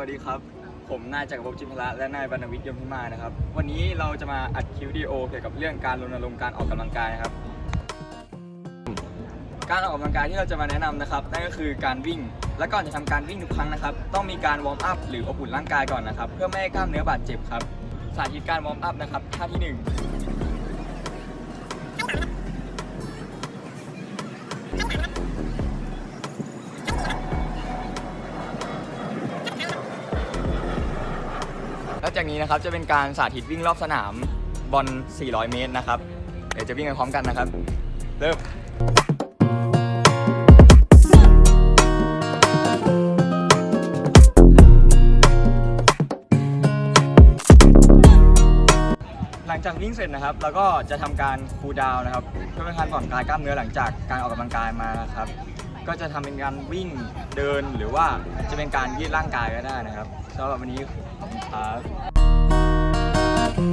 วัสดีครับ ผมนายจักรภพจิมพละและนายบรรณวิทย์ยมพิมานะครับ วันนี้เราจะมาอัดคลิปวิดีโอเกี่ยวกับเรื่องการรณรงค์การออกกำลังกายนะครับ การออกกำลังกายที่เราจะมาแนะนำนะครับ นั่นก็คือการวิ่ง และก่อนจะทำการวิ่งทุกครั้งนะครับ ต้องมีการวอร์มอัพหรืออบอุ่นร่างกายก่อนนะครับ เพื่อไม่ให้กล้ามเนื้อบาดเจ็บครับ สาธิตการวอร์มอัพนะครับ ท่าที่ห นึ่งแล้วจากนี้นะครับจะเป็นการสาธิตวิ่งรอบสนามบอล 400 เมตรนะครับ เดี๋ยวจะวิ่งไปพร้อมกันนะครับ เริ่มหลังจากวิ่งเสร็จนะครับเราก็จะทำการคูลดาวน์นะครับเพื่อเป็นการผ่อนคลายกล้ามเนื้อหลังจากการออกกำลังกายมานะครับ ก็จะทำเป็นการวิ่งเดินหรือว่าจะเป็นการยืดร่างกายก็ได้นะครับสำหรับวันนี้ขอบคุณครับ